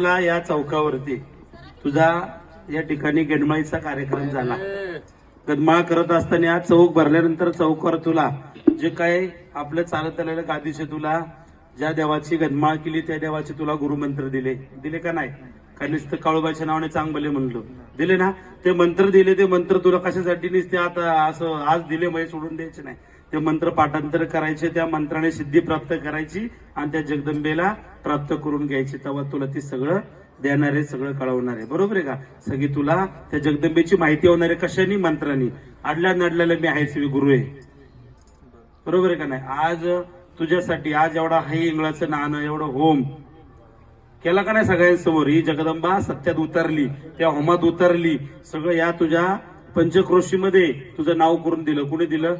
मला या चौकावरती. तुझा या ठिकाणी गणमाईचा कार्यक्रम झाला. गणमाळ करत असताना चौक भरल्यानंतर चौकावर तुला जे काय आपलं चालत आलेलं गादीचे तुला ज्या देवाची गणमाळ केली त्या देवाचे तुला गुरुमंत्र दिले. दिले का नाही? का नुसतं नावाने चांगले म्हणलो. दिले ना? ते मंत्र दिले ते मंत्र तुला कशासाठी नुसते आता असं आज दिले म्हणजे सोडून द्यायचे नाही. ते मंत्र पाठांतर करायचे त्या मंत्राने सिद्धी प्राप्त करायची आणि त्या जगदंबेला प्राप्त करून घ्यायची. तेव्हा तुला ती सगळं देणार आहे सगळं कळवणार आहे. बरोबर आहे का? सगळी तुला त्या जगदंबेची माहिती होणार आहे कशाने? मंत्रानी. अडल्या नडल्याला मी आहेच मी गुरु आहे. बरोबर आहे का नाही? आज तुझ्यासाठी आज एवढा हाई इंगळाचं नाणं एवढं होम केला का नाही सगळ्यांसमोर? ही जगदंबा सत्यात उतरली त्या होमात उतरली. सगळं या तुझ्या पंचक्रोशीमध्ये तुझं नाव करून दिलं. कुणी दिलं?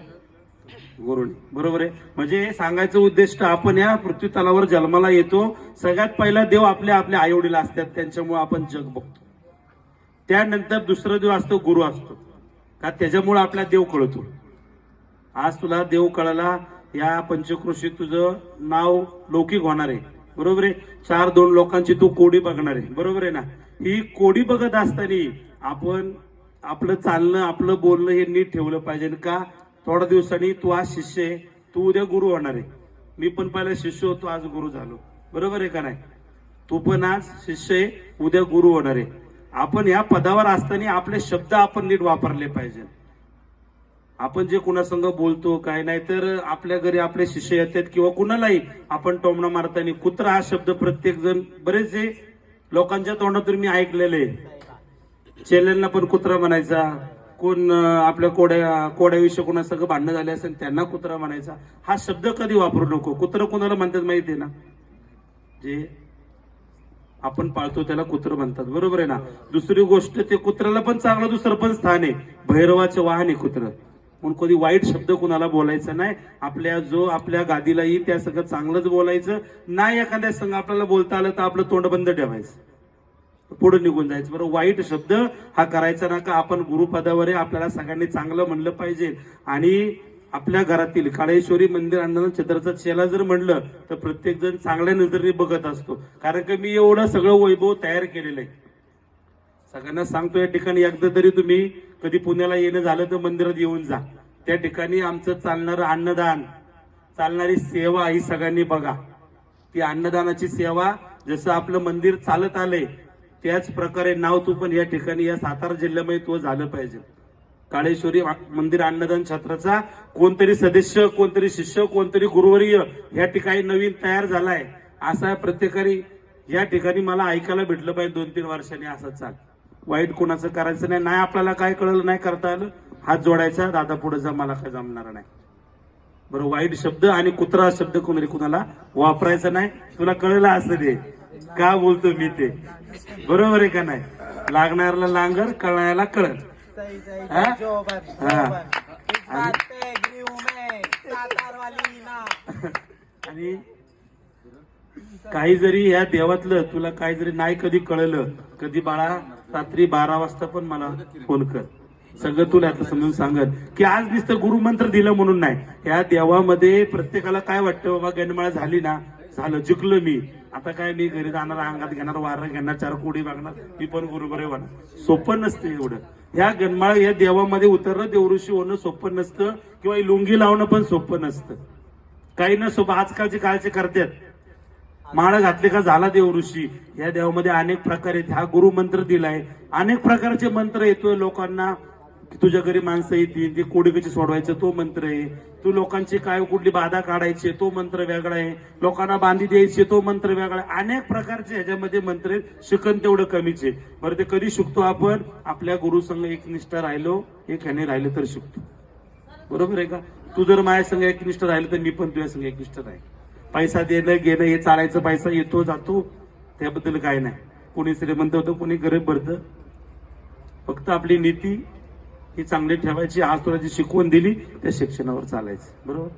गुरुनी बरोबर आहे? म्हणजे सांगायचं उद्दिष्ट आपण या पृथ्वी तलावर जन्माला येतो. सगळ्यात पहिला देव आपल्या आपल्या आईवडील असतात. त्यांच्यामुळे आपण जग बघतो. त्यानंतर दुसरा देव असतो गुरु असतो. का त्याच्यामुळे आपला देव कळतो. आज तुला देव कळला या पंचकृषीत तुझं नाव लौकिक होणार आहे. बरोबर आहे? चार दोन लोकांची तू कोडी बघणार आहे. बरोबर आहे ना? ही कोडी बघत असताना आपण आपलं चालणं आपलं बोलणं हे नीट ठेवलं पाहिजे. का? थोड्या दिवसांनी तू आज शिष्य आहे. तू उद्या गुरु होणार आहे. मी पण पहिला शिष्य होतो आज गुरु झालो. बरोबर आहे का नाही? तू पण आज शिष्य आहे उद्या गुरु होणार आहे. आपण या पदावर असताना आपले शब्द आपण नीट वापरले पाहिजे. आपण जे कुणासंग बोलतो काय नाही तर आपल्या घरी आपले शिष्य येतात किंवा कुणालाही आपण टोमणा मारताना कुत्रा हा शब्द प्रत्येक जण बरेचसे लोकांच्या तोंडातून मी ऐकलेले चेल्यांना पण कुत्रा म्हणायचा. कोण आपल्या कोड्या कोड्याविषयी कोणासंग भांडणं झाले असेल त्यांना कुत्रा म्हणायचा. हा शब्द कधी वापरू नको. कुत्रं कोणाला म्हणतात माहिती आहे ना? जे आपण पाळतो त्याला कुत्र म्हणतात. बरोबर आहे ना? दुसरी गोष्ट ते कुत्र्याला पण चांगलं दुसरं पण स्थान आहे. भैरवाचं वाहन आहे कुत्र. म्हणून कधी वाईट शब्द कुणाला बोलायचा नाही. आपल्या जो आपल्या गादीला येईल त्या सगळं चांगलंच बोलायचं. नाही एखाद्या संघ आपल्याला बोलता आलं तर आपलं तोंड बंद ठेवायचं. पुढे निघून जायचं. बरं वाईट शब्द हा करायचा ना का आपण गुरुपदावर आहे आपल्याला सगळ्यांनी चांगलं म्हणलं पाहिजे. आणि आपल्या घरातील काळेश्वरी मंदिर अण्णा छत्राचा चेला जर म्हणलं तर प्रत्येक जण चांगल्या नजरेने बघत असतो. कारण की मी एवढं सगळं वैभव तयार केलेलं आहे. सगळ्यांना सांगतो या ठिकाणी एकदा तरी तुम्ही कधी पुण्याला येणं झालं तर मंदिरात येऊन जा. त्या ठिकाणी आमचं चालणारं अन्नदान चालणारी सेवा ही सगळ्यांनी बघा. ती अन्नदानाची सेवा जसं आपलं मंदिर चालत आलंय त्याच प्रकारे नाव तू पण या ठिकाणी या सातारा जिल्ह्यामध्ये तो झालं पाहिजे. काळेश्वरी मंदिर अन्नदान छत्राचा कोणतरी सदस्य कोणतरी शिष्य कोणतरी गुरुवर्य या ठिकाणी नवीन तयार झालाय. असा प्रत्येकाने या ठिकाणी मला ऐकायला भेटलं पाहिजे दोन तीन वर्षांनी असं चाल. वाईट कोणाचं करायचं नाही नाही आपल्याला काय कळलं नाही करता आलं हात जोडायचा दादा पुढे जा मला काय जमणार नाही. बरं वाईट शब्द आणि कुत्रा हा शब्द कोणी कुणाला वापरायचा नाही. तुला कळलं असं दे का बोलतो मी ते? बरोबर आहे का नाही? लागणाऱ्याला लांगर कळणाऱ्याला हाँ? हाँ। हूँ वाली ना. आणि काही जरी या देवातलं तुला काही जरी नाही कधी कळलं कधी बाळा रात्री बारा वाजता पण मला फोन कर. सगळं तुला आता समजून सांगत की आज नुसतं गुरुमंत्र दिलं म्हणून नाही. या देवामध्ये प्रत्येकाला काय वाटतं बाबा गणमाळ झाली ना झालं जिंकलो मी. आता काय मी घरी जाणार अंगात घेणार वारं घेणार चार कोडी मागणार मी पण गुरुबरे होणार सोपं नसतं एवढं. ह्या गणमाळ या देवामध्ये उतरणं देवऋषी होणं सोपं नसतं किंवा लुंगी लावणं पण सोपं नसतं. काही न सोपं आजकालचे काळचे करतात. माळ घातले का झाला देव ऋषी या देवामध्ये अनेक प्रकार आहेत. हा गुरुमंत्र दिलाय. अनेक प्रकारचे मंत्र येतोय लोकांना. की तुझ्या घरी माणसं येतील ते कोडी कशी सोडवायचं तो मंत्र आहे. तू लोकांची काय कुठली बाधा काढायची तो मंत्र वेगळा आहे. लोकांना बांधी द्यायची तो मंत्र वेगळा आहे. अनेक प्रकारचे ह्याच्यामध्ये मंत्र आहेत. शिकन तेवढं कमीच आहे. बरं ते कधी शिकतो आपण? आपल्या गुरुसंग एकनिष्ठ राहिलो एक ह्याने राहिलं तर शिकतो. बरोबर आहे का? तू जर माझ्या संग एकनिष्ठ राहिलं तर मी पण तुझ्या संघ एकनिष्ठ राहील. पैसा देणं घेणं हे चालायचं पैसा येतो जातो त्याबद्दल काय नाही. कोणी श्रीमंत होतं कोणी गरीब भरतं. फक्त आपली नीती ही चांगली ठेवायची आज तुला जी शिकवण दिली त्या शिक्षणावर चालायचं. बरोबर?